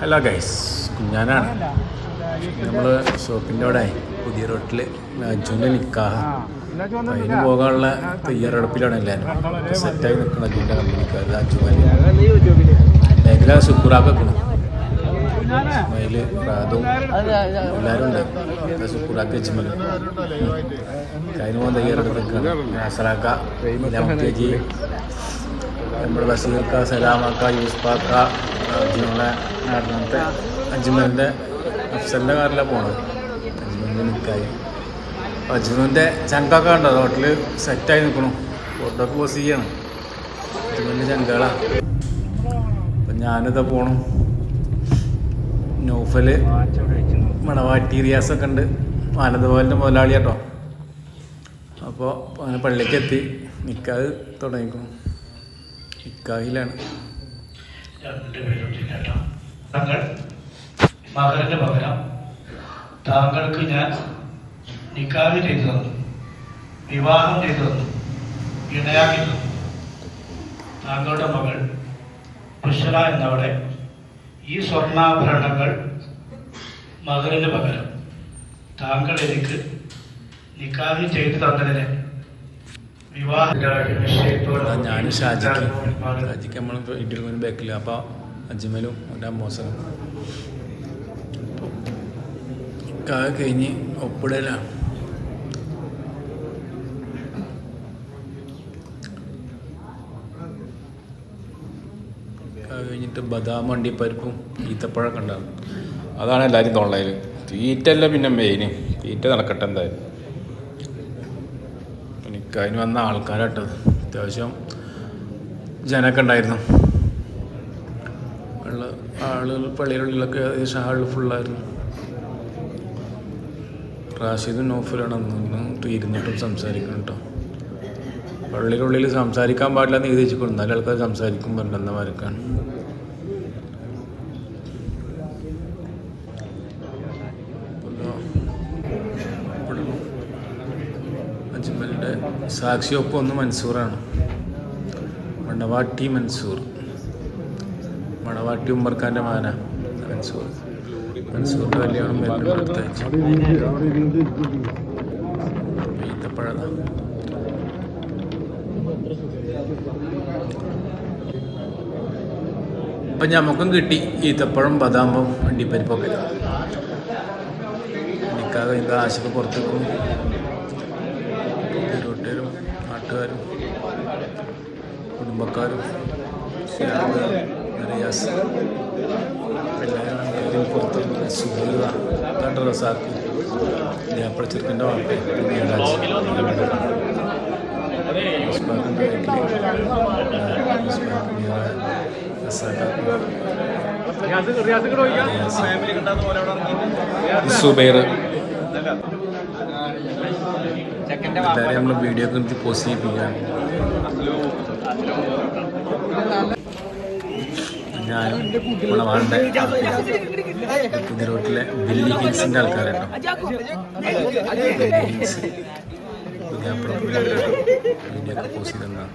Hello guys കുഞ്ഞാനാണ്. നമ്മൾ ഷോപ്പിന്റെ അവിടെ പുതിയ റോട്ടിൽ അജുന്റെ നിൽക്കാഹ അതിന് പോകാനുള്ള തയ്യാറെടുപ്പിലാണ് എല്ലാവരും സെറ്റായി നിൽക്കണം അജുന്റെ കമ്പനിക്കാർ അജുമാൻ മേഖല സുക്കുറാക്ക് വെക്കണം. അതിൽ പ്രാതും എല്ലാവരും ഉണ്ട്. സുക്കുറാക്ക് മതി അതിന് പോകാൻ തയ്യാറെടുപ്പ് നിൽക്കണം നാസറാക്ക ലമത്തേജി നമ്മുടെ ബഷീർക്ക സലാമക്ക യൂസ്ഫാക്ക അജ്മലെ അങ്ങനത്തെ അജ്മലിന്റെ അഫ്സലിന്റെ കാറിലാണ് പോണത്. അജ്മലിന്റെ നിൽക്കായി അജ്മലിന്റെ ചങ്കൊക്കെ ഉണ്ടോ ഹോട്ടലിൽ സെറ്റായി നിൽക്കണു ഫോട്ടോ പോസ് ചെയ്യണം. അജ്മലിന്റെ ചങ്കകളാണ് അപ്പം ഞാനിതാ പോണു. നൗഫൽ മണവാട്ടി റിയാസൊക്കെ ഉണ്ട്. ആനന്ദഭവന്റെ മുതലാളി കേട്ടോ അപ്പോൾ അങ്ങനെ പള്ളിക്ക് എത്തി നിൽക്കാതെ തുടങ്ങിക്കണം. കേട്ടോ. താങ്കൾ മകരന്റെ പകരം താങ്കൾക്ക് ഞാൻ നിക്കാഹ് ചെയ്തു തന്നു. വിവാഹം ചെയ്തു തന്നു. ഇണയാക്കി തന്നു. താങ്കളുടെ മകൾ ബുഷറ എന്നവിടെ ഈ സ്വർണാഭരണങ്ങൾ മകറിന് പകരം താങ്കൾ എനിക്ക് നിക്കാഹ് ചെയ്തു തന്നതിന് ഞാൻ ഷാജിക്ക്. ഷാജിക്ക് നമ്മൾ ഇടിക്കുന്ന ബാക്കിൽ അപ്പോൾ അജ്മലും എന്റെ അമ്മോസനും. കാ കഴിഞ്ഞ് ഒപ്പിടലാണ് കഴിഞ്ഞിട്ട് ബദാം വണ്ടിപ്പരിപ്പും ഈത്തപ്പഴമൊക്കെ ഉണ്ടാകും അതാണ് എല്ലാവരും തൊള്ളയിൽ തീറ്റല്ല പിന്നെ മെയിന് തീറ്റ നടക്കട്ടെ എന്തായാലും. അതിന് വന്ന ആൾക്കാരാട്ടത് അത്യാവശ്യം ജനമൊക്കെ ഉണ്ടായിരുന്നു. ഉള്ള ആളുകൾ പള്ളിയിലുള്ളിലൊക്കെ ഏകദേശം ആൾ ഫുള്ളായിരുന്നു റാഷിദും നോഫലാണ് അന്ന് ഇരുന്നിട്ടും സംസാരിക്കണം കേട്ടോ പള്ളിയിലുള്ളിൽ സംസാരിക്കാൻ പാടില്ല എന്ന് എഴുതി വെച്ചിട്ടുണ്ട്. നല്ല ആൾക്കാർ സംസാരിക്കും അജ്മലിന്റെ സാക്ഷി ഒപ്പം ഒന്ന് മൻസൂറാണ്. മണവാട്ടി മൻസൂർ. മണവാട്ടി ഉമ്മർഖാന്റെ മകന മൻസൂർ. മൻസൂറിന്റെ കല്യാണം വരുന്നുണ്ട് അടുത്താഴ്ച. ഈത്തപ്പഴത അപ്പം ഞമ്മക്കും കിട്ടി ഈത്തപ്പഴം ബദാമ്പം വണ്ടിപ്പരിപ്പൊക്കെ. നിൽക്കാതെ ഇത് ആശുപത്രി പുറത്തേക്കും നാട്ടുകാരും കുടുംബക്കാരും റിയാസ് എല്ലാവരും പുറത്ത് സുഹൃത കണ്ട റസാക്ക് ജാപ്പഴ ചെറുക്കന്റെ വാർത്ത സുബൈർ എല്ലാവരെയും നമ്മൾ വീഡിയോ ഒക്കെ നമുക്ക് പോസ്റ്റ് ചെയ്യിപ്പിക്കാൻ ഞാനും മണവാളിന്റെ പുതിയ റോട്ടിലെ ബില്ലി ഹിൽസിന്റെ ആൾക്കാരാട്ടോ. പുതിയ വീഡിയോ ഒക്കെ പോസ്റ്റ് ചെയ്തെന്നാണ്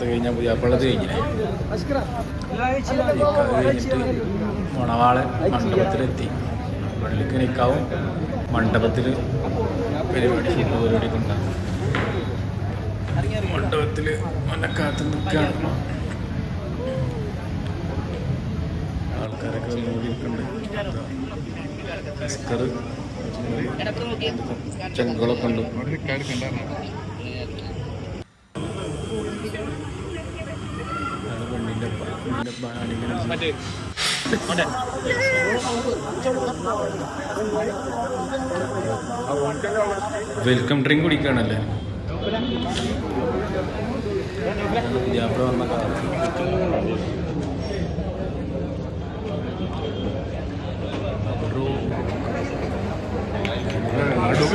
കഴിഞ്ഞാൽ കഴിഞ്ഞില്ലേ മണവാളൻ മണ്ഡപത്തിലെത്തി. പള്ളിക്ക് നിൽക്കാവും മണ്ഡപത്തിൽ പരിപാടി പരിപാടി കൊണ്ടാണ് മണ്ഡപത്തിൽ മണ്ണക്കാത്ത് നിൽക്കുകയാണ് ആൾക്കാരൊക്കെ നോക്കിയിട്ടുണ്ട്. അസ്കർ ചെങ്കളൊക്കെ ഉണ്ട്. പെണ്ണിന്റെ വെൽക്കം ഡ്രിങ്ക് കുടിക്കുകയാണല്ലേ പുതിയാപ്പിള വന്ന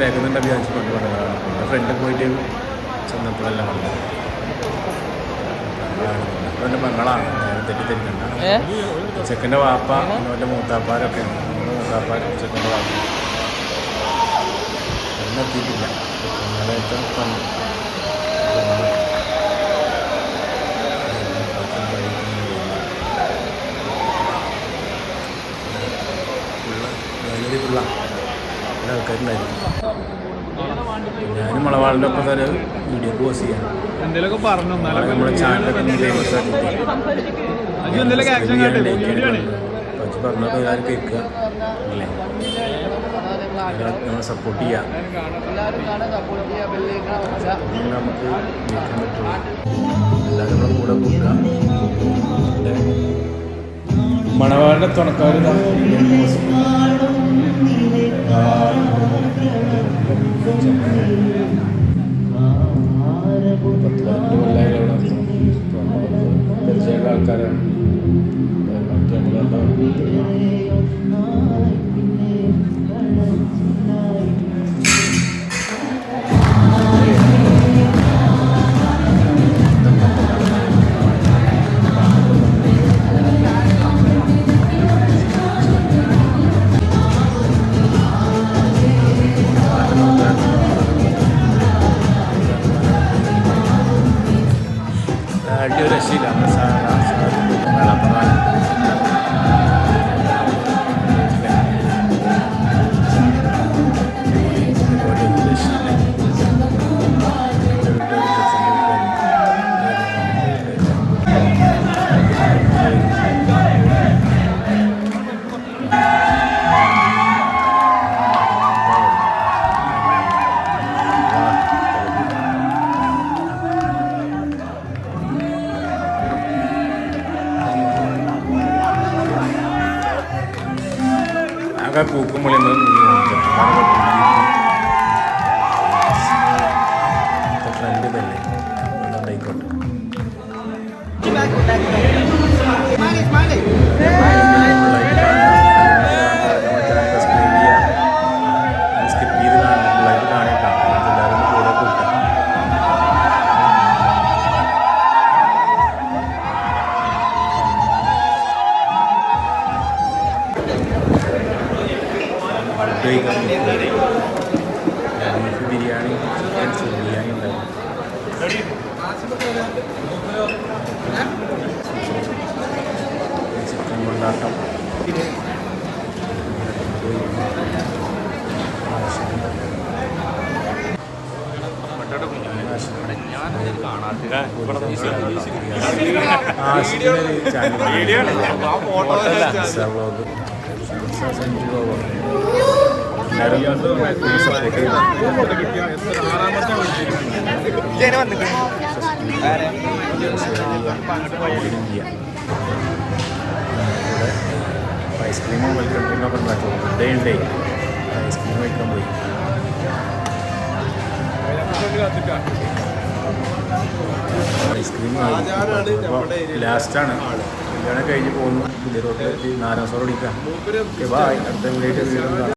കേൾക്കുന്നുണ്ട് വിചാരിച്ചു കൊണ്ട് പറഞ്ഞതാണ് എന്റെ ഫ്രണ്ട് പോയിട്ട് ചെന്നപ്പോഴല്ല വന്നത് അവന്റെ മകളാണ്. തെറ്റിദ്ധരിക്കണ്ട. ചെക്കന്റെ വാപ്പ അവന്റെ മൂത്താപ്പാരൊക്കെ ഉണ്ട് മൂന്ന് മൂത്താപ്പാരും ചെക്കന്റെ വാപ്പ. ഒന്നും എത്തിയിട്ടില്ല. ഇന്നലെയൊക്കെ ഉള്ള ആൾക്കാരുണ്ടായിരുന്നു. ഞാനും മളവാളിന്റെ ഒപ്പം തന്നെ വീഡിയോ പോസ്റ്റ് ചെയ്യാം. എന്തെങ്കിലുമൊക്കെ പറഞ്ഞു നമ്മുടെ ചാനലൊക്കെ ഫേമസ് പറഞ്ഞത് എല്ലാവരും കേൾക്കുക. അല്ലേ? നമ്മളെ സപ്പോർട്ട് ചെയ്യാം. ചെയ്യുക നമുക്ക് ജയിക്കാൻ പറ്റുള്ളൂ എല്ലാവരും നമ്മുടെ കൂടെ കൂട്ടുക. മണവാളിന്റെ തുണക്കാർ പരിചയമുള്ള ആൾക്കാരാണ്. മറ്റേ നമ്മളെല്ലാം ആകെ കൂക്കുമ്പോൾ ഫ്രണ്ട് തന്നെ അതുകൊണ്ടായിക്കോട്ടെ ഫുഡ് കഴിക്കാൻ beef biryani chicken chilli biryani ഉണ്ടായിരുന്നു ചിക്കൻ കൊണ്ടാട്ടം ഐസ്ക്രീമും വെൽക്കം ഡ്രിങ്കൊക്കെ ഉണ്ടാക്കും ഡേ ഉണ്ട് ഐസ്ക്രീം കഴിക്കാൻ പോയി ഐസ്ക്രീം ലാസ്റ്റാണ്. കല്യാണം കഴിഞ്ഞ് പോകുന്നു. പുതിയ റോട്ടിലെത്തി. നാരായണ സോറ് ഓടിക്കാം ഓക്കെ ബായ് അടുത്ത വീട്ടിൽ